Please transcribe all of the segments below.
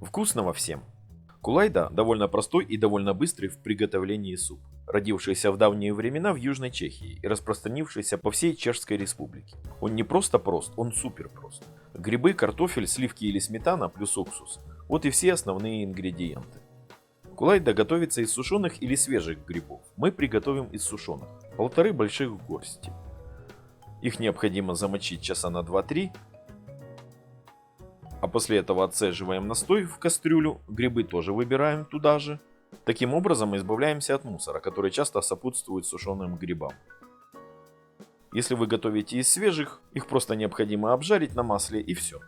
Вкусного всем! Кулайда довольно простой и довольно быстрый в приготовлении суп, родившийся в давние времена в Южной Чехии и распространившийся по всей Чешской Республике. Он не просто прост, он супер прост. Грибы, картофель, сливки или сметана плюс уксус – вот и все основные ингредиенты. Кулайда готовится из сушеных или свежих грибов. Мы приготовим из сушеных. Полторы больших горсти. Их необходимо замочить часа на 2-3 а после этого отцеживаем настой в кастрюлю, грибы тоже выбираем туда же. Таким образом избавляемся от мусора, который часто сопутствует сушеным грибам. Если вы готовите из свежих, их просто необходимо обжарить на масле и все.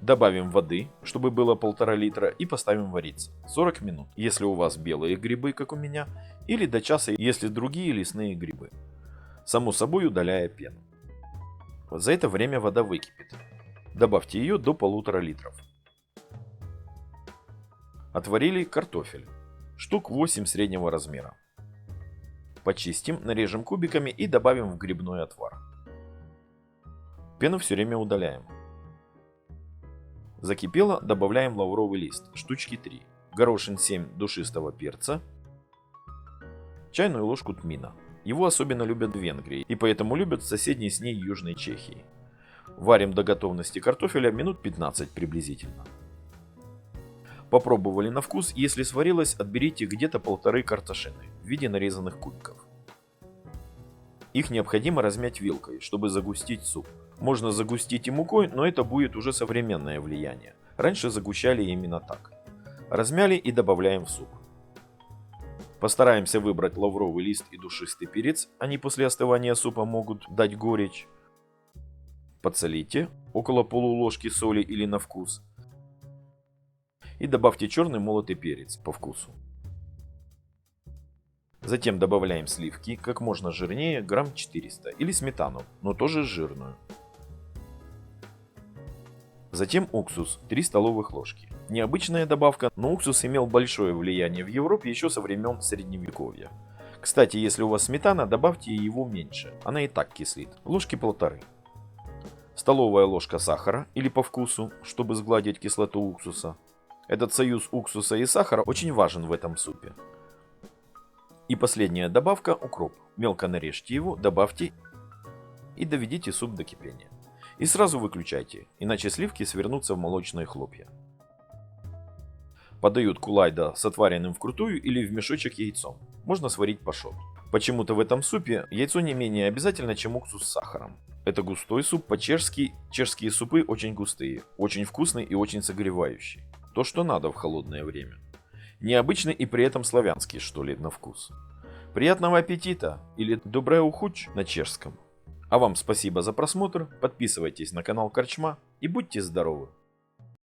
Добавим воды, чтобы было полтора литра и поставим вариться 40 минут, если у вас белые грибы, как у меня, или до часа, если другие лесные грибы. Само собой удаляя пену. За это время вода выкипит. Добавьте ее до полутора литров. Отварили картофель. Штук 8 среднего размера. Почистим, нарежем кубиками и добавим в грибной отвар. Пену все время удаляем. Закипело, добавляем лавровый лист, штучки 3, горошин 7 душистого перца, чайную ложку тмина. Его особенно любят в Венгрии и поэтому любят в соседней с ней Южной Чехии. Варим до готовности картофеля минут 15 приблизительно. Попробовали на вкус, если сварилось, отберите где-то полторы картошины в виде нарезанных кубиков. Их необходимо размять вилкой, чтобы загустить суп. Можно загустить и мукой, но это будет уже современное влияние. Раньше загущали именно так. Размяли и добавляем в суп. Постараемся выбрать лавровый лист и душистый перец, они после остывания супа могут дать горечь. Подсолите около полуложки соли или на вкус. И добавьте черный молотый перец по вкусу. Затем добавляем сливки, как можно жирнее, грамм 400, или сметану, но тоже жирную. Затем уксус, 3 столовых ложки. Необычная добавка, но уксус имел большое влияние в Европе еще со времен Средневековья. Кстати, если у вас сметана, добавьте его меньше, она и так кислит, ложки полторы столовая ложка сахара или по вкусу, чтобы сгладить кислоту уксуса. Этот союз уксуса и сахара очень важен в этом супе. И последняя добавка – укроп. Мелко нарежьте его, добавьте и доведите суп до кипения. И сразу выключайте, иначе сливки свернутся в молочные хлопья. Подают кулайда с отваренным вкрутую или в мешочек яйцом. Можно сварить пашот. Почему-то в этом супе яйцо не менее обязательно, чем уксус с сахаром. Это густой суп по-чешски. Чешские супы очень густые, очень вкусные и очень согревающие. То, что надо в холодное время. Необычный и при этом славянский, что ли, на вкус. Приятного аппетита или добрая ухуч на чешском. А вам спасибо за просмотр, подписывайтесь на канал Корчма и будьте здоровы!